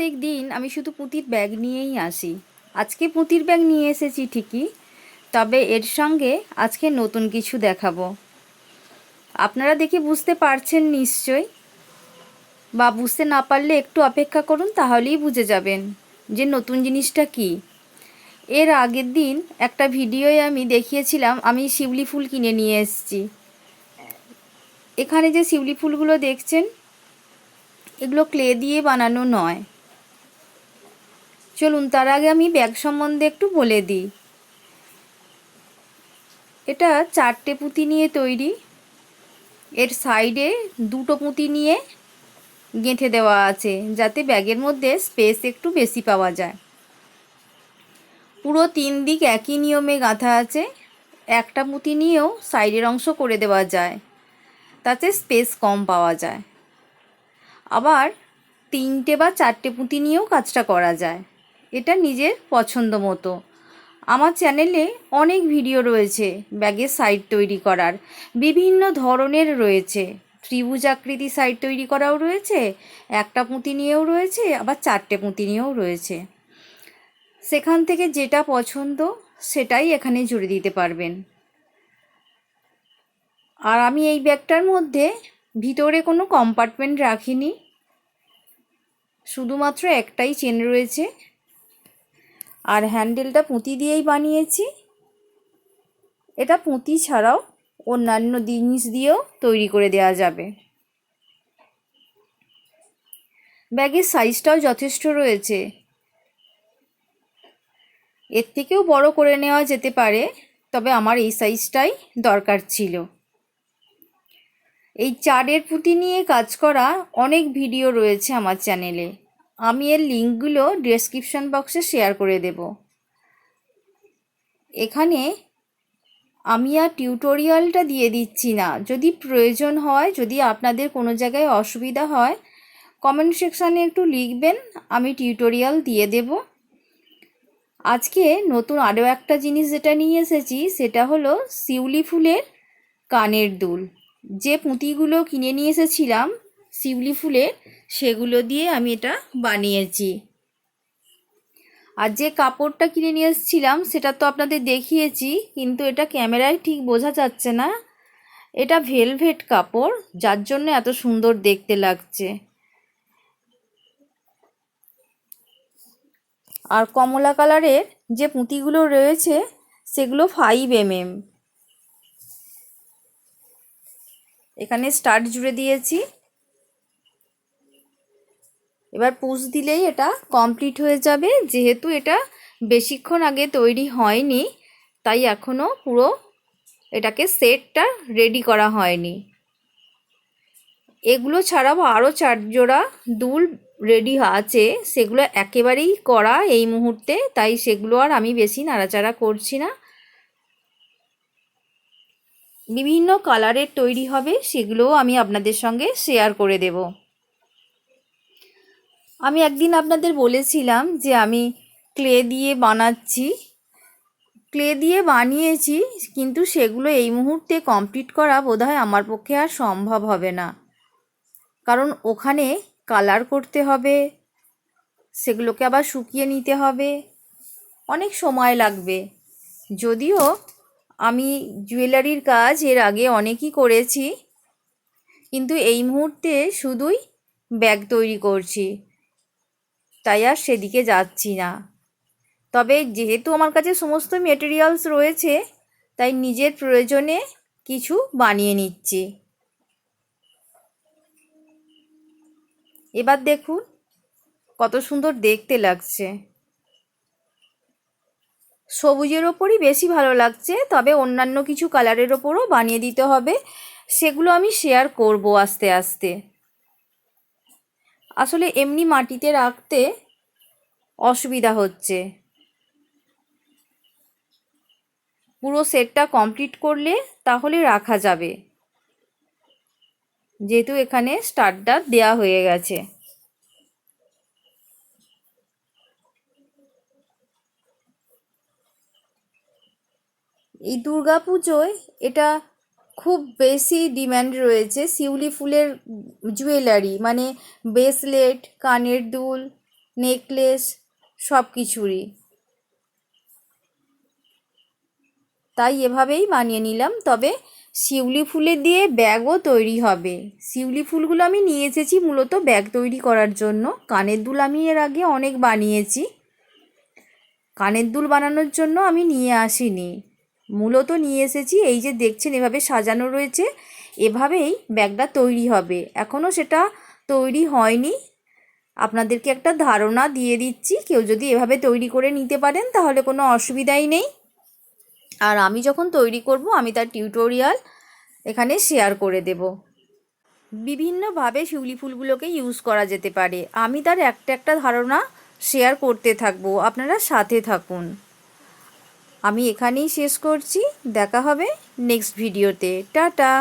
প্রত্যেক দিন আমি শুধু পুঁতির ব্যাগ নিয়েই আসি। আজকে পুঁতির ব্যাগ নিয়ে এসেছি ঠিকই, তবে এর সঙ্গে আজকে নতুন কিছু দেখাবো। আপনারা দেখে বুঝতে পারছেন নিশ্চয় বা বুঝতে না পারলে একটু অপেক্ষা করুন, তাহলেই বুঝে যাবেন যে নতুন জিনিসটা কি। এর আগের দিন একটা ভিডিওয়ে আমি দেখিয়েছিলাম, আমি শিউলি ফুল কিনে নিয়ে এসেছি। এখানে যে শিউলি ফুলগুলো দেখছেন, এগুলো ক্লে দিয়ে বানানো নয়। চলুন, তার আগে আমি ব্যাগ সম্বন্ধে একটু বলে দিই। এটা চারটে পুঁতি নিয়ে তৈরি। এর সাইডে দুটো পুঁতি নিয়ে গেঁথে দেওয়া আছে, যাতে ব্যাগের মধ্যে স্পেস একটু বেশি পাওয়া যায়। পুরো তিন দিক একই নিয়মে গাঁথা আছে। একটা পুঁতি নিয়েও সাইডের অংশ করে দেওয়া যায়, তাতে স্পেস কম পাওয়া যায়। আবার তিনটে বা চারটে পুঁতি নিয়েও কাজটা করা যায়। এটা নিজের পছন্দ মতো। আমার চ্যানেলে অনেক ভিডিও রয়েছে ব্যাগের সাইড তৈরি করার। বিভিন্ন ধরনের রয়েছে। ত্রিভুজ আকৃতি সাইড তৈরি করাও রয়েছে, একটা পুঁতি নিয়েও রয়েছে, আবার চারটে পুঁতি নিয়েও রয়েছে। সেখান থেকে যেটা পছন্দ সেটাই এখানে জুড়ে দিতে পারবেন। আর আমি এই ব্যাগটার মধ্যে ভিতরে কোনো কম্পার্টমেন্ট রাখিনি। শুধুমাত্র একটাই চেন রয়েছে আর হ্যান্ডেলটা পুঁতি দিয়েই বানিয়েছি। এটা পুঁতি ছাড়াও অন্যান্য জিনিস দিয়েও তৈরি করে দেওয়া যাবে। ব্যাগের সাইজটাও যথেষ্ট রয়েছে। এর থেকেও বড় করে নেওয়া যেতে পারে, তবে আমার এই সাইজটাই দরকার ছিল। এই চারের পুঁতি নিয়ে কাজ করা অনেক ভিডিও রয়েছে আমার চ্যানেলে। আমি এর লিঙ্কগুলো ডেসক্রিপশন বক্সে শেয়ার করে দেব। এখানে আমি আর টিউটোরিয়ালটা দিয়ে দিচ্ছি না। যদি প্রয়োজন হয়, যদি আপনাদের কোনো জায়গায় অসুবিধা হয় কমেন্ট সেকশানে একটু লিখবেন, আমি টিউটোরিয়াল দিয়ে দেব। আজকে নতুন আরও একটা জিনিস যেটা নিয়ে এসেছি, সেটা হলো শিউলি ফুলের কানের দুল। যে পুঁতিগুলো কিনে নিয়ে এসেছিলাম শিউলি ফুলের সেগুলো দিয়ে আমি এটা বানিয়েছি। আর যে কাপড়টা কিনে নিয়ে এসেছিলাম, সেটা তো আপনাদের দেখিয়েছি, কিন্তু এটা ক্যামেরায় ঠিক বোঝা যাচ্ছে না। এটা ভেলভেট কাপড়, যার জন্য এত সুন্দর দেখতে লাগছে। আর কমলা কালারের যে পুঁতিগুলো রয়েছে, সেগুলো ফাইভ এমএম এখানে স্টার্ট জুড়ে দিয়েছি। এবার পুষ দিলেই এটা কমপ্লিট হয়ে যাবে। যেহেতু এটা বেশিক্ষণ আগে তৈরি হয়নি, তাই এখনও পুরো এটাকে সেটটা রেডি করা হয়নি। এগুলো ছাড়াও আরও চার জোড়া দুল রেডি আছে। সেগুলো একেবারেই করা এই মুহূর্তে, তাই সেগুলো আর আমি বেশি নাড়াচাড়া করছি না। বিভিন্ন কালারের তৈরি হবে, সেগুলোও আমি আপনাদের সঙ্গে শেয়ার করে দেব। আমি একদিন আপনাদের বলেছিলাম যে আমি ক্লে দিয়ে বানাচ্ছি। ক্লে দিয়ে বানিয়েছি, কিন্তু সেগুলো এই মুহূর্তে কমপ্লিট করা বোধহয় আমার পক্ষে আর সম্ভব হবে না। কারণ ওখানে কালার করতে হবে, সেগুলোকে আবার শুকিয়ে নিতে হবে। অনেক সময় লাগবে। যদিও আমি জুয়েলারির কাজ এর আগে অনেকই করেছি, কিন্তু এই মুহূর্তে শুধুই ব্যাগ তৈরি করছি। তাই আর সেদিকে যাচ্ছি না। তবে যেহেতু আমার কাছে সমস্ত মেটেরিয়ালস রয়েছে, তাই নিজের প্রয়োজনে কিছু বানিয়ে নিচ্ছি। এবার দেখুন কত সুন্দর দেখতে লাগছে। সবুজের ওপরই বেশি ভালো লাগছে, তবে অন্যান্য কিছু কালারের ওপরও বানিয়ে দিতে হবে, সেগুলো আমি শেয়ার করব আস্তে আস্তে। আসলে এমনি মাটিতে রাখতে অসুবিধা হচ্ছে। পুরো সেটটা কমপ্লিট করলে তাহলে রাখা যাবে। যেহেতু এখানে স্টার্টটা দেয়া হয়ে গেছে। এই দুর্গা পুজোয় এটা খুব বেশি ডিম্যান্ড রয়েছে শিউলি ফুলের জুয়েলারি মানে ব্রেসলেট কানের দুল নেকলেস সব কিছুরই তাই এভাবেই বানিয়ে নিলাম, তবে শিউলি ফুলে দিয়ে ব্যাগও তৈরি হবে। শিউলি ফুলগুলো আমি নিয়ে এসেছি মূলত ব্যাগ তৈরি করার জন্য। কানের দুল আমি এর আগে অনেক বানিয়েছি। কানের দুল বানানোর জন্য আমি নিয়ে আসিনি। মূলত নিয়ে এসেছি, এই যে দেখছেন এভাবে সাজানো রয়েছে, এভাবেই ব্যাগটা তৈরি হবে। এখনও সেটা তৈরি হয়নি। আপনাদেরকে একটা ধারণা দিয়ে দিচ্ছি, কেউ যদি এভাবে তৈরি করে নিতে পারেন তাহলে কোনো অসুবিধাই নেই। আর আমি যখন তৈরি করব, আমি তার টিউটোরিয়াল এখানে শেয়ার করে দেব। বিভিন্নভাবে শিউলি ফুলগুলোকে ইউজ করা যেতে পারে। আমি তার একটা একটা ধারণা শেয়ার করতে থাকব। আপনারা সাথে থাকুন। আমি এখানেই শেষ করছি দেখা হবে নেক্সট ভিডিওতে টাটা!